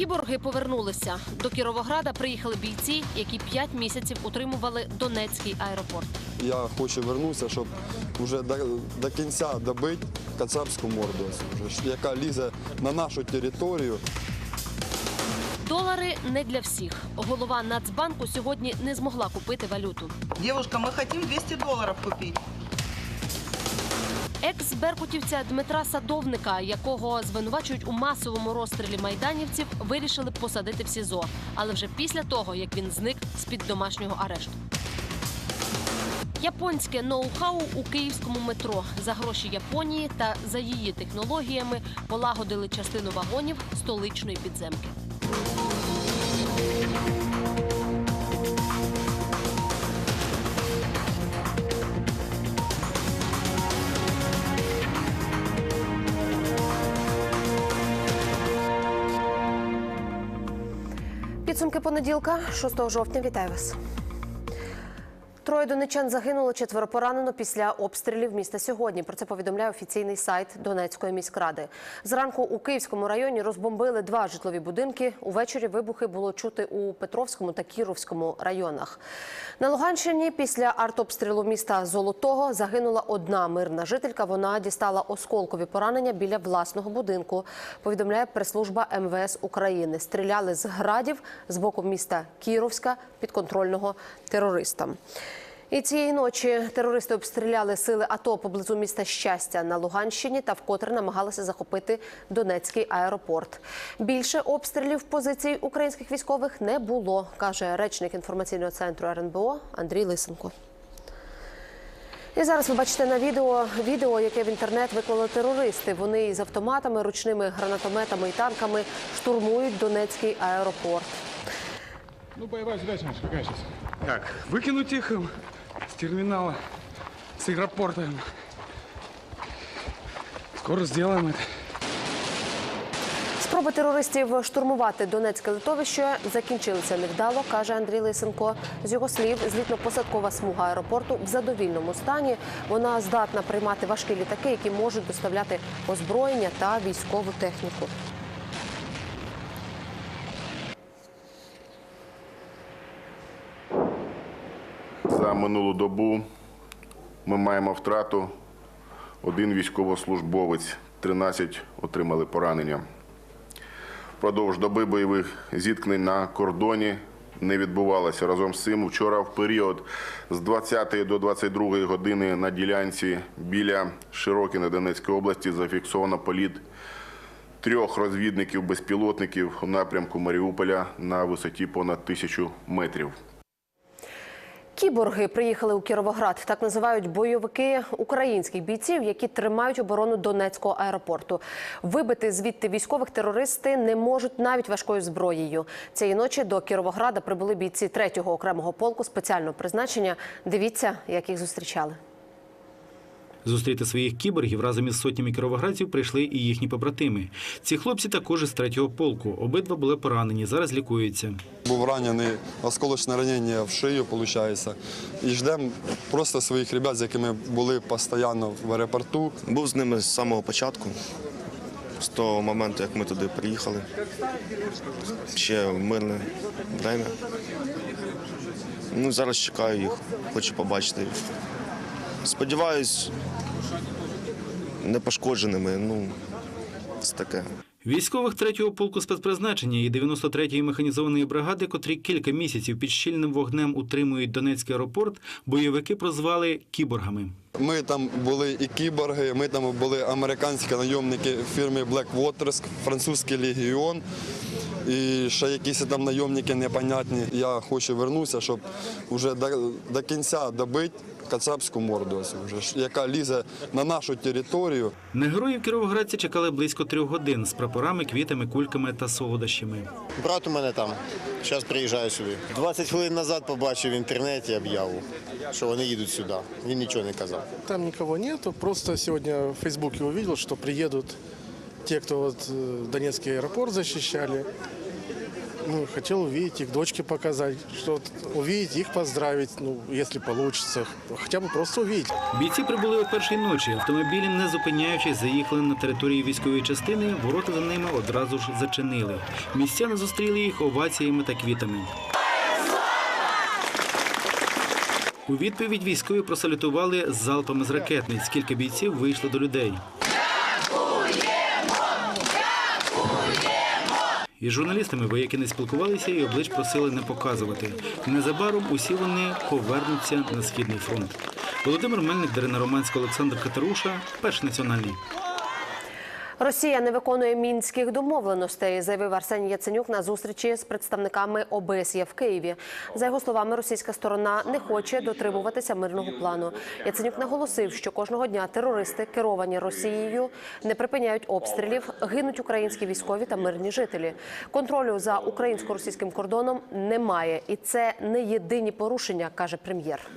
Кіборги повернулися. До Кіровограда приїхали бійці, які п'ять місяців утримували Донецький аеропорт. Я хочу вернутися, щоб вже до, до кінця добити кацапську морду, яка лізе на нашу територію. Долари не для всіх. Голова Нацбанку сьогодні не змогла купити валюту. Девушка, мы хотим 200 долларов купить. Екс-беркутівця Дмитра Садовника, якого звинувачують у масовому розстрілі майданівців, вирішили посадити в СІЗО, але вже після того, як він зник з-під домашнього арешту. Японське ноу-хау у київському метро за гроші Японії та за її технологіями полагодили частину вагонів столичної підземки. Підсумки понеділка, 6 жовтня. Вітаю вас. Троє донечан загинуло, четверо поранено після обстрілів міста сьогодні. Про це повідомляє офіційний сайт Донецької міськради. Зранку у Київському районі розбомбили два житлові будинки. Увечері вибухи було чути у Петровському та Кіровському районах. На Луганщині після артобстрілу міста Золотого загинула одна мирна жителька. Вона дістала осколкові поранення біля власного будинку. Повідомляє прес-служба МВС України. Стріляли з градів з боку міста Кіровська підконтрольного терористам. І цієї ночі терористи обстріляли сили АТО поблизу міста Щастя на Луганщині та вкотре намагалися захопити Донецький аеропорт. Більше обстрілів позицій українських військових не було, каже речник інформаційного центру РНБО Андрій Лисенко. І зараз ви бачите на відео відео, яке в інтернет виклали терористи. Вони із автоматами, ручними гранатометами і танками штурмують Донецький аеропорт. Ну, боевая задача наша какая сейчас? Как? Выкинуть их им с терминала, с аэропорта. им. Скоро сделаем это. Спроби терористів штурмувати Донецьке литовище закінчилися невдало, каже Андрій Лисенко. З його слів, злітно-посадкова смуга аеропорту в задовільному стані. Вона здатна приймати важкі літаки, які можуть доставляти озброєння та військову техніку. Минулу добу ми маємо втрату. Один військовослужбовець, 13 отримали поранення. Впродовж доби бойових зіткнень на кордоні не відбувалося. Разом з цим вчора в період з 20 до 22 години на ділянці біля Широкіна Донецької області зафіксовано політ трьох розвідників-безпілотників у напрямку Маріуполя на висоті понад тисячу метрів. Кіборги приїхали у Кіровоград. Так називають бойовики українських бійців, які тримають оборону Донецького аеропорту. Вибити звідти військових терористи не можуть навіть важкою зброєю. Цієї ночі до Кіровограда прибули бійці 3-го окремого полку спеціального призначення. Дивіться, як їх зустрічали. Зустріти своїх кіборгів разом із сотнями кіровоградців прийшли і їхні побратими. Ці хлопці також із третього полку. Обидва були поранені, зараз лікуються. Був ранений осколочне ранення в шию, виходить. І ждемо просто своїх ребят, з якими були постійно в аеропорту. Був з ними з самого початку, з того моменту, як ми туди приїхали. Ще мирне время. Ну, зараз чекаю їх, хочу побачити їх. Сподіваюсь, не пошкодженими. Ну, це таке. Військових третього полку спецпризначення і 93-ї механізованої бригади, котрі кілька місяців під щільним вогнем утримують Донецький аеропорт, бойовики прозвали кіборгами. Ми там були і кіборги, ми там були американські найомники фірми Blackwater, французький легіон. І ще якісь там найомники непонятні. Я хочу повернутися, щоб вже до, до кінця добити кацапську морду, вже, яка лізе на нашу територію. На героїв кіровоградці чекали близько трьох годин з прапорами, квітами, кульками та солодощами. Брат у мене там. Зараз приїжджаю сюди. 20 хвилин назад побачив в інтернеті об'яву, що вони їдуть сюди. Він нічого не казав. Там никого нету, просто сегодня в Фейсбуке увидел, что приедут те, кто вот э, Донецкий аэропорт защищали. Ну, хотел увидеть их, дочке показать, что увидеть их, поздравить, ну, если получится, хотя бы просто увидеть. Бійці прибули о першій ночі. Автомобілі, не зупиняючись, заїхали на територію військової частини. Ворота за ними одразу ж зачинили. Містяни зустріли їх оваціями та квітами. У відповідь військові просалютували залпами з ракетниць. Кілька бійців вийшли до людей. Із журналістами вояки не спілкувалися і облич просили не показувати. Незабаром усі вони повернуться на східний фронт. Володимир Мельник, Дарина Романська, Олександр Катеруша, перш національний. Росія не виконує мінських домовленостей, заявив Арсеній Яценюк на зустрічі з представниками ОБСЄ в Києві. За його словами, російська сторона не хоче дотримуватися мирного плану. Яценюк наголосив, що кожного дня терористи, керовані Росією, не припиняють обстрілів, гинуть українські військові та мирні жителі. Контролю за українсько-російським кордоном немає, і це не єдині порушення, каже прем'єр.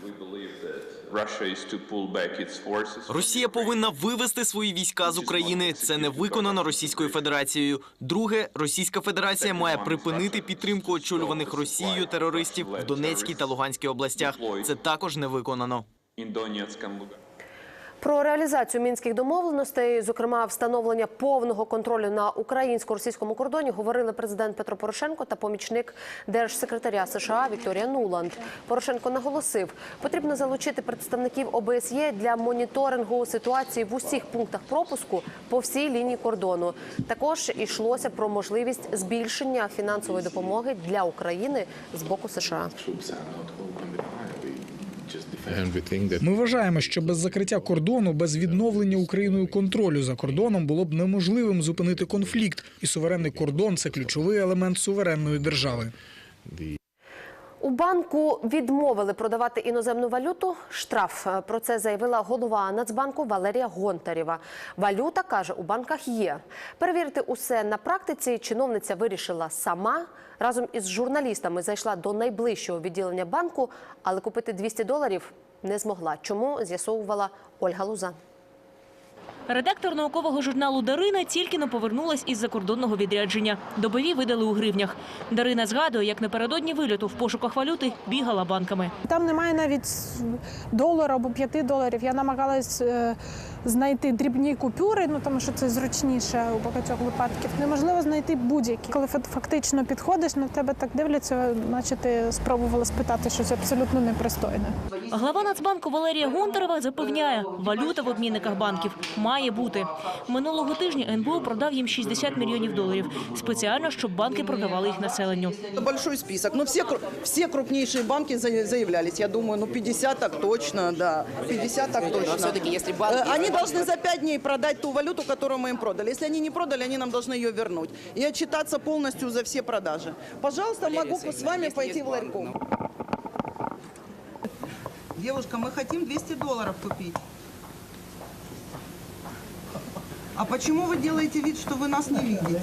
Росія повинна вивести свої війська з України. Це не виконано Російською Федерацією. Друге, Російська Федерація має припинити підтримку очолюваних Росією терористів в Донецькій та Луганській областях. Це також не виконано. Про реалізацію мінських домовленостей, зокрема встановлення повного контролю на українсько-російському кордоні, говорили президент Петро Порошенко та помічник держсекретаря США Вікторія Нуланд. Порошенко наголосив, потрібно залучити представників ОБСЄ для моніторингу ситуації в усіх пунктах пропуску по всій лінії кордону. Також йшлося про можливість збільшення фінансової допомоги для України з боку США. Ми вважаємо, що без закриття кордону, без відновлення Україною контролю за кордоном було б неможливим зупинити конфлікт. І суверенний кордон це ключовий елемент суверенної держави. У банку відмовили продавати іноземну валюту. Штраф про це заявила голова Нацбанку Валерія Гонтарєва. Валюта каже, у банках є. Перевірити усе на практиці чиновниця вирішила сама. Разом із журналістами зайшла до найближчого відділення банку, але купити 200 доларів не змогла. Чому з'ясовувала Ольга Луза. Редактор наукового журналу Дарина тільки не повернулась із закордонного відрядження. Добові видали у гривнях. Дарина згадує, як напередодні вильоту в пошуках валюти бігала банками. Там немає навіть долара або п'яти доларів. Я намагалась е, знайти дрібні купюри, ну тому що це зручніше у багатьох випадків. Неможливо знайти будь-які. Коли фа- фактично підходиш, на тебе так дивляться, наче ти спробувала спитати щось абсолютно непристойне. Глава Нацбанку Валерія Гонтарева запевняє, валюта в обмінниках банків має бути. Минулого тижня НБУ продав їм 60 мільйонів доларів. Спеціально, щоб банки продавали їх населенню. Большой список. Но все, кру- все крупнейшие банки заявлялись. Я думаю, ну 50 так точно, да. 50 так точно. все-таки, если Они должны за 5 дней продать ту валюту, которую мы им продали. Если они не продали, они нам должны ее вернуть. И отчитаться полностью за все продажи. Пожалуйста, могу с вами пойти в ларьком. Девушка, мы хотим 200 долларов купить. А почему вы делаете вид, что вы нас не видите?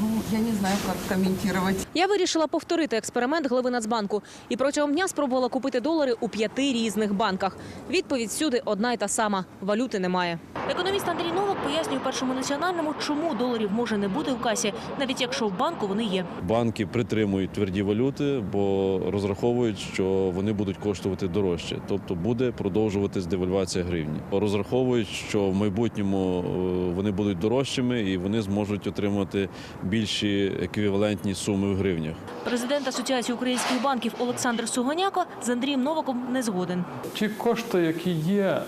Ну, я не знаю, как комментировать. Я вирішила повторити експеримент голови Нацбанку і протягом дня спробувала купити долари у п'яти різних банках. Відповідь всюди одна й та сама – валюти немає. Економіст Андрій Новак пояснює першому національному, чому доларів може не бути в касі, навіть якщо в банку вони є. Банки притримують тверді валюти, бо розраховують, що вони будуть коштувати дорожче, тобто буде продовжуватись девальвація гривні. Розраховують, що в майбутньому е, вони будуть дорожчими і вони зможуть отримати більші еквівалентні суми в гривнях. Президент Асоціації українських банків Олександр Суганяко з Андрієм Новаком не згоден. Ті кошти, які є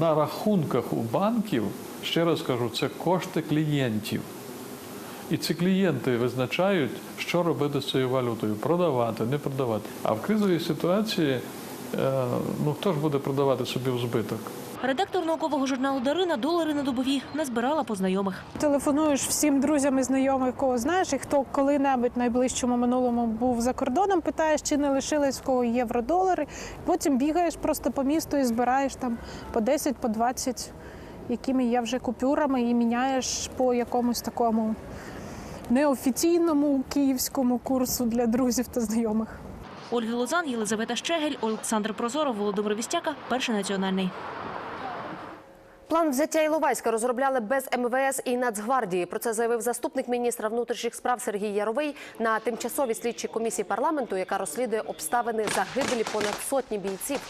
на рахунках у банків, ще раз кажу, це кошти клієнтів. І ці клієнти визначають, що робити з цією валютою продавати, не продавати. А в кризовій ситуації е, ну хто ж буде продавати собі в збиток? Редактор наукового журналу Дарина долари на добові назбирала по знайомих. Телефонуєш всім друзям і знайомих, кого знаєш, і хто коли-небудь найближчому минулому був за кордоном, питаєш, чи не лишились в кого євро-долари. Потім бігаєш просто по місту і збираєш там по 10, по 20, якими є вже купюрами, і міняєш по якомусь такому неофіційному київському курсу для друзів та знайомих. Ольга Лозан, Єлизавета Щегель, Олександр Прозоров, Володимир Вістяка, перший національний. План взяття Іловайська розробляли без МВС і Нацгвардії. Про це заявив заступник міністра внутрішніх справ Сергій Яровий на тимчасовій слідчій комісії парламенту, яка розслідує обставини загибелі понад сотні бійців.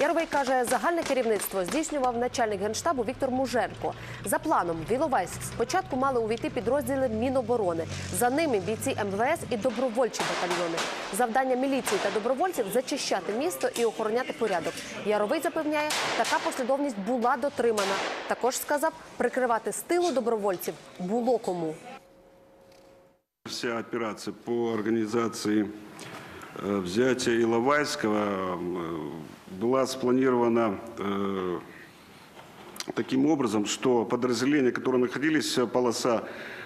Яровий каже, загальне керівництво здійснював начальник генштабу Віктор Муженко. За планом в Іловайськ спочатку мали увійти підрозділи Міноборони. За ними бійці МВС і добровольчі батальйони. Завдання міліції та добровольців зачищати місто і охороняти порядок. Яровий запевняє, така послідовність була дотримана. Також сказав, прикривати з тилу добровольців було кому. Вся операция по организации э, взятия Иловайского э, была спланирована э, таким образом, что подразделения, которые находились, э, полоса э,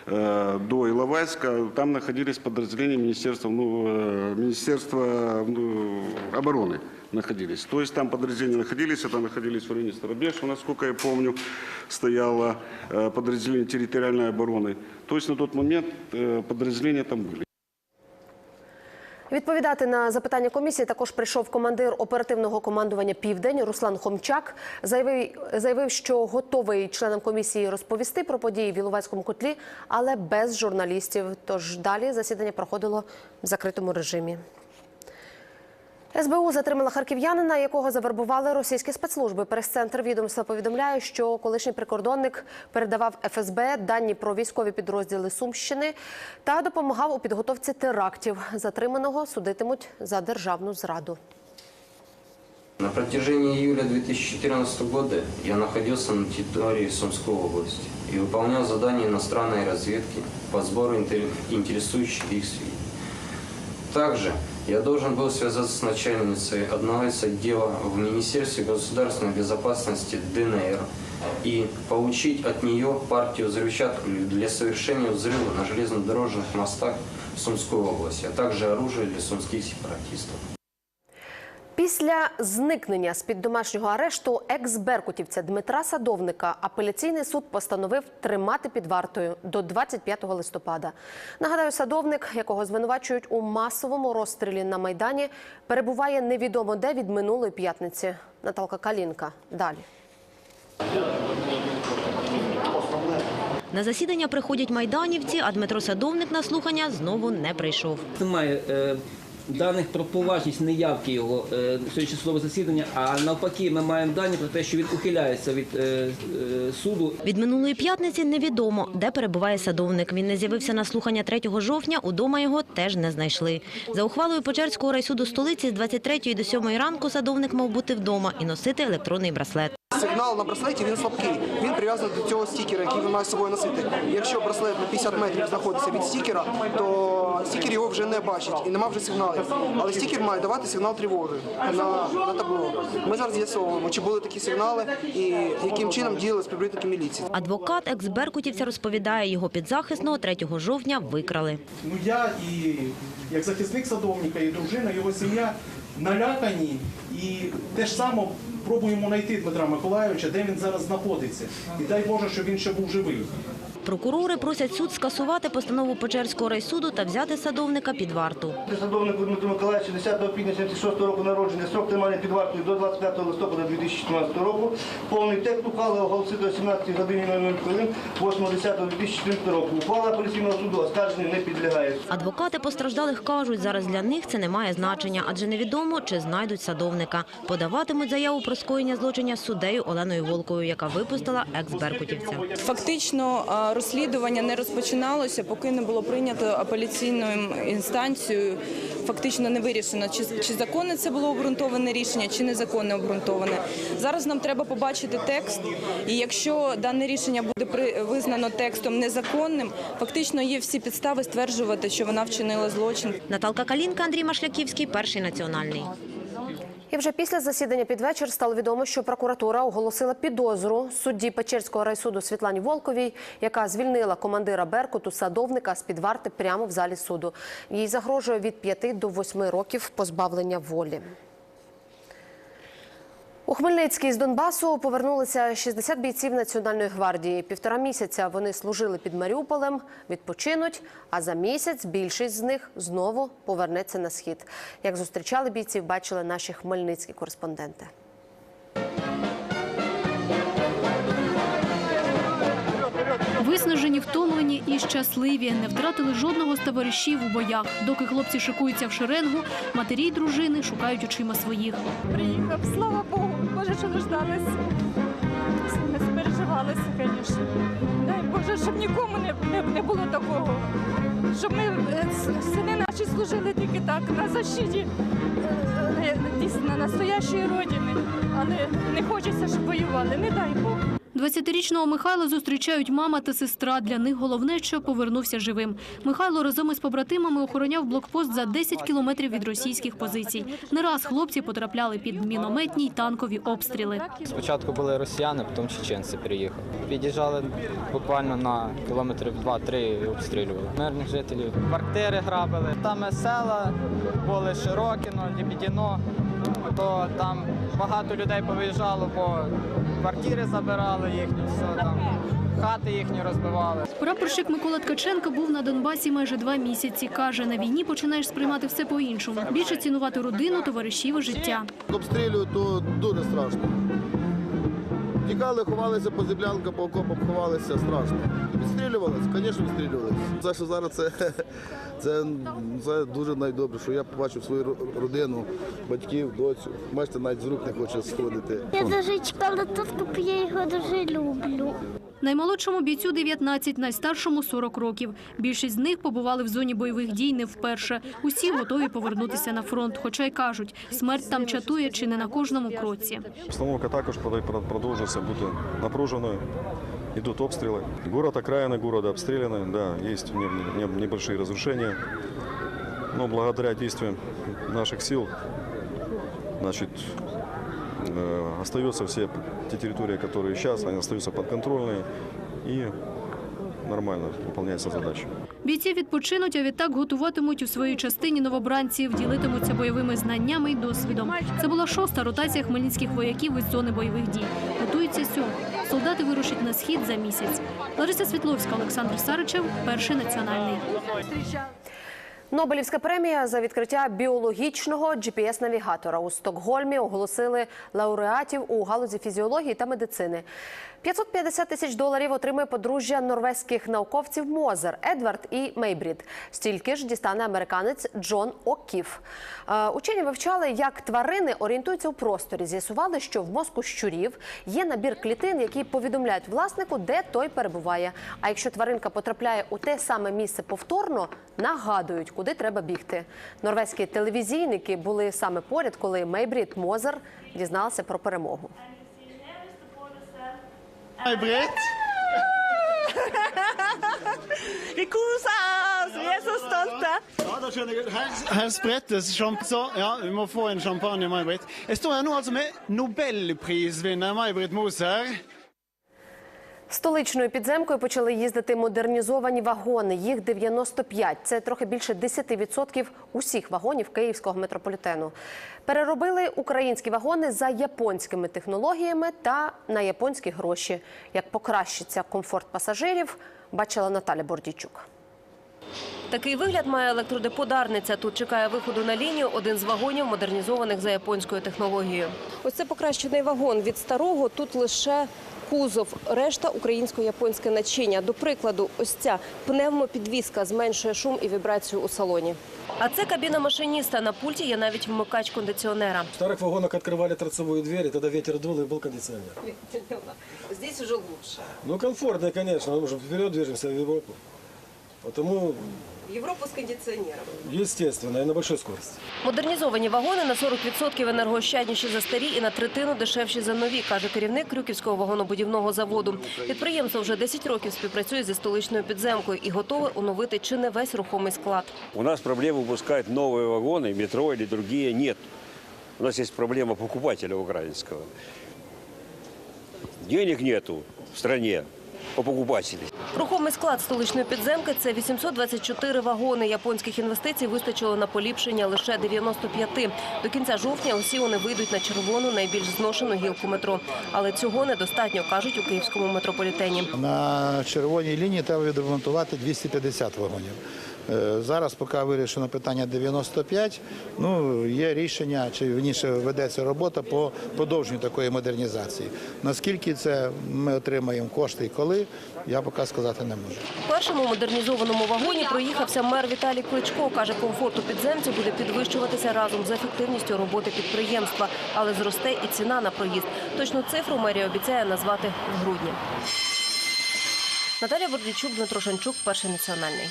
до Иловайска, там находились подразделения Министерства, ну, э, Министерства ну, обороны находились. То есть там подразделения находились, это находились в районе Старобежа, насколько я помню, стояло э, подразделение территориальной обороны. То есть на тот момент э, подразделения там были. Відповідати на запитання комісії також прийшов командир оперативного командування Південь Руслан Хомчак. Заявив, заявив, що готовий членам комісії розповісти про події в Іловайському котлі, але без журналістів. Тож далі засідання проходило в закритому режимі. СБУ затримала харків'янина, якого завербували російські спецслужби. Прес-центр відомства повідомляє, що колишній прикордонник передавав ФСБ дані про військові підрозділи Сумщини та допомагав у підготовці терактів. Затриманого судитимуть за державну зраду. На протяжении июля 2014 года я находился на территории Сумской области и выполнял задания иностранной разведки по сбору интер- интересующих их сведений. Также я должен был связаться с начальницей одного из отдела в Министерстве государственной безопасности ДНР и получить от нее партию взрывчатку для совершения взрыва на железнодорожных мостах в Сумской области, а также оружие для сумских сепаратистов. Після зникнення з-під домашнього арешту екс-беркутівця Дмитра Садовника апеляційний суд постановив тримати під вартою до 25 листопада. Нагадаю, садовник, якого звинувачують у масовому розстрілі на майдані, перебуває невідомо де від минулої п'ятниці. Наталка Калінка. Далі. На засідання приходять майданівці, а Дмитро Садовник на слухання знову не прийшов. Немає е, даних про поважність неявки його е, сьогодні засідання, а навпаки, ми маємо дані про те, що він ухиляється від е, е, суду. Від минулої п'ятниці невідомо, де перебуває садовник. Він не з'явився на слухання 3 жовтня, удома його теж не знайшли. За ухвалою Печерського райсуду столиці з 23 до 7 ранку садовник мав бути вдома і носити електронний браслет. Сигнал на браслеті він слабкий. Він прив'язаний до цього стікера, який він має з собою носити. Якщо браслет на 50 метрів знаходиться від стікера, то стікер його вже не бачить і нема вже сигналів. Але стікер має давати сигнал тривоги на, на табло. Ми зараз з'ясовуємо, чи були такі сигнали і яким чином діяли співробітники міліції. Адвокат екс-беркутівця розповідає, його підзахисного 3 жовтня викрали. Ну я і як захисник садовника, і дружина, його сім'я налякані і те ж саме пробуємо знайти Дмитра Миколайовича, де він зараз знаходиться. І дай Боже, щоб він ще був живий. Прокурори просять суд скасувати постанову Печерського райсуду та взяти садовника під варту. Садовнику Дмитру Миколаївичу 10 квітня 76 року народження, строк тримання під вартою до 25 листопада 2014 року. Повний текст ухвали оголосити о 17 годині 00 хвилин 8.10.2014 року. Ухвала апеляційного суду оскарженню не підлягає. Адвокати постраждалих кажуть, зараз для них це не має значення, адже невідомо, чи знайдуть садовника. Подаватимуть заяву про скоєння злочиння з суддею Оленою Волкою, яка випустила екс-беркутівця. Фактично розслідування не розпочиналося, поки не було прийнято апеляційною інстанцією. Фактично не вирішено, чи, чи законне це було обґрунтоване рішення, чи незаконне обґрунтоване. Зараз нам треба побачити текст, і якщо дане рішення буде визнано текстом незаконним, фактично є всі підстави стверджувати, що вона вчинила злочин. Наталка Калінка, Андрій Машляківський, перший національний. І вже після засідання під вечір стало відомо, що прокуратура оголосила підозру судді Печерського райсуду Світлані Волковій, яка звільнила командира Беркуту садовника з під варти прямо в залі суду. Їй загрожує від 5 до 8 років позбавлення волі. У Хмельницький з Донбасу повернулися 60 бійців Національної гвардії. Півтора місяця вони служили під Маріуполем, відпочинуть, а за місяць більшість з них знову повернеться на схід. Як зустрічали бійців, бачили наші хмельницькі кореспонденти. Втомлені і щасливі, не втратили жодного з товаришів у боях. Доки хлопці шикуються в шеренгу, матері й дружини шукають очима своїх. Приїхав, слава Богу, Боже, що дождалися. Ми спереживалися, звісно. Дай Боже, щоб нікому не, не, не було такого. Щоб ми, е, сини наші служили тільки так, на защиті е, е, дійсно настоящої родини. Але не хочеться, щоб воювали, не дай Бог. 20-річного Михайла зустрічають мама та сестра. Для них головне, що повернувся живим. Михайло разом із побратимами охороняв блокпост за 10 кілометрів від російських позицій. Не раз хлопці потрапляли під мінометні й танкові обстріли. Спочатку були росіяни, потім чеченці приїхали. Під'їжджали буквально на кілометрів 2-3 і обстрілювали. Мирних жителів. Квартири грабили. Там села були Широкіно, Лебідіно. То там багато людей повиїжджало, бо квартири забирали їхні, все там, хати їхні розбивали. Прапорщик Микола Ткаченко був на Донбасі майже два місяці. Каже, на війні починаєш сприймати все по-іншому. Більше цінувати родину, товаришів і життя. Обстрілюють, то дуже страшно. Тікали, ховалися по землянкам, по окопам ховалися, страшно. Відстрілювалися, звісно, відстрілювалися. Це, що зараз це, це, це дуже найдобре, що я побачив свою родину, батьків, доцю. Бачите, навіть з рук не хоче сходити. Я дуже чекала тут, бо я його дуже люблю. Наймолодшому бійцю 19, найстаршому 40 років. Більшість з них побували в зоні бойових дій не вперше. Усі готові повернутися на фронт, хоча й кажуть, смерть там чатує чи не на кожному кроці. Обстановка також прода- продовжується бути напруженою. Идут обстрелы. Город, окраины города обстреляны. Да, есть не- не- небольшие разрушения. Но благодаря действиям наших сил, значит, э, остаются все те территории, которые сейчас, они остаются подконтрольные. И нормально выполняется задача. Бійці відпочинуть, а відтак готуватимуть у своїй частині новобранців, ділитимуться бойовими знаннями і досвідом. Це була шоста ротація хмельницьких вояків із зони бойових дій. Готується сьома. Солдати вирушать на схід за місяць. Лариса Світловська, Олександр Саричев, перший національний. Нобелівська премія за відкриття біологічного GPS-навігатора у Стокгольмі оголосили лауреатів у галузі фізіології та медицини. 550 тисяч доларів отримує подружжя норвезьких науковців Мозер, Едвард і Мейбрід. Стільки ж дістане американець Джон О'Кіф. Е, Учені вивчали, як тварини орієнтуються у просторі. З'ясували, що в мозку щурів є набір клітин, які повідомляють власнику, де той перебуває. А якщо тваринка потрапляє у те саме місце повторно, нагадують, куди треба бігти. Норвезькі телевізійники були саме поряд, коли Мейбрід Мозер дізналася про перемогу. Britt. Vi koser oss! Vi er så stolte. Ja, da skjønner jeg. Her, her sprettes sjampanje. Ja, vi må få en champagne, May-Britt. Jeg står her nå altså med nobelprisvinner May-Britt Moser. Столичною підземкою почали їздити модернізовані вагони. Їх 95. Це трохи більше 10% усіх вагонів київського метрополітену. Переробили українські вагони за японськими технологіями та на японські гроші. Як покращиться комфорт пасажирів, бачила Наталя Бордійчук. Такий вигляд має електродепо Дарниця. Тут чекає виходу на лінію один з вагонів, модернізованих за японською технологією. Ось це покращений вагон. Від старого тут лише кузов, решта українсько-японське начиння. До прикладу, ось ця пневмопідвізка зменшує шум і вібрацію у салоні. А це кабіна машиніста. На пульті є навіть вмикач кондиціонера. В старых вагонах открывали торцевую дверь, и тогда ветер дул, и был кондиционер. Здесь уже лучше. Ну, комфортно, конечно, мы же вперед движемся в Европу. Потому, Європу з кондиціонером. естественно, и на большой скорости. Модернізовані вагони на 40% енергоощадніші за старі і на третину дешевші за нові, каже керівник Крюківського вагонобудівного заводу. Підприємство вже 10 років співпрацює зі столичною підземкою і готове оновити чи не весь рухомий склад. У нас проблема выпускать новые вагоны, метро или другие нет. У нас есть проблема покупателя украинского. Денег нету в стране по покупателей. Рухомий склад столичної підземки – це 824 вагони. Японських інвестицій вистачило на поліпшення лише 95. До кінця жовтня усі вони вийдуть на червону, найбільш зношену гілку метро. Але цього недостатньо, кажуть у київському метрополітені. На червоній лінії треба відремонтувати 250 вагонів. Е, Зараз, поки вирішено питання 95, ну, є рішення, чи вірніше ведеться робота по подовженню такої модернізації. Наскільки це ми отримаємо кошти і коли, я поки сказати не можу. В першому модернізованому вагоні проїхався мер Віталій Кличко. Каже, комфорт у підземці буде підвищуватися разом з ефективністю роботи підприємства, але зросте і ціна на проїзд. Точну цифру мерія обіцяє назвати в грудні. Наталія Бордічук, Дмитро Шанчук, перший національний.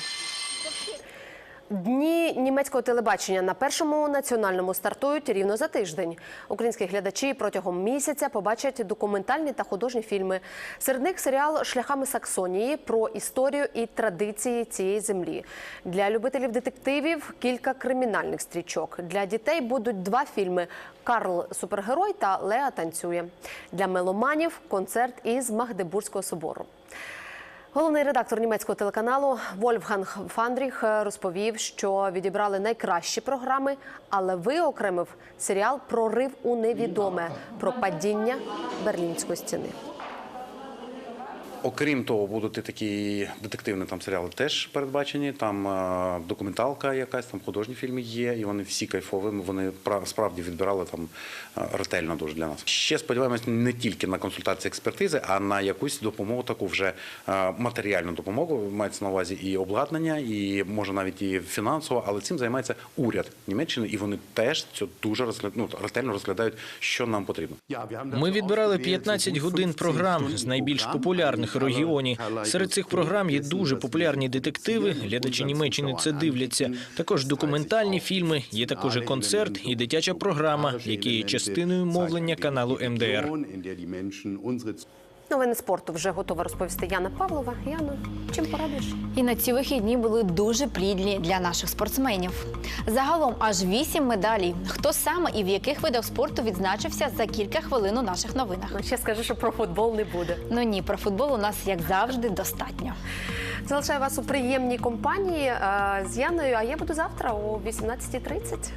Дні німецького телебачення на першому національному стартують рівно за тиждень. Українські глядачі протягом місяця побачать документальні та художні фільми. Серед них серіал Шляхами Саксонії про історію і традиції цієї землі. Для любителів детективів кілька кримінальних стрічок. Для дітей будуть два фільми: Карл супергерой та Леа танцює. Для меломанів концерт із Магдебурзького собору. Головний редактор німецького телеканалу Вольфганг Фандріх розповів, що відібрали найкращі програми, але виокремив серіал Прорив у невідоме про падіння Берлінської стіни. Окрім того, будуть і такі детективні там серіали теж передбачені. Там е, документалка якась, там художні фільми є, і вони всі кайфові. Вони пра- справді відбирали там е, ретельно дуже для нас. Ще сподіваємось не тільки на консультації експертизи, а на якусь допомогу, таку вже е, матеріальну допомогу. Мається на увазі і обладнання, і може навіть і фінансово, але цим займається уряд Німеччини, і вони теж це дуже розгляд... ну, ретельно розглядають, що нам потрібно. Ми відбирали 15 годин програм з найбільш популярних у регіонів. Серед цих програм є дуже популярні детективи. Глядачі Німеччини це дивляться. Також документальні фільми. Є також і концерт і дитяча програма, які є частиною мовлення каналу МДР. Новини спорту вже готова розповісти Яна Павлова. Яна, чим порадиш? І на ці вихідні були дуже плідні для наших спортсменів. Загалом аж вісім медалей. Хто саме і в яких видах спорту відзначився за кілька хвилин у наших новинах? Ну, ще скажи, що про футбол не буде. Ну ні, про футбол у нас як завжди достатньо. Залишаю вас у приємній компанії е, з Яною. А я буду завтра о 18.30.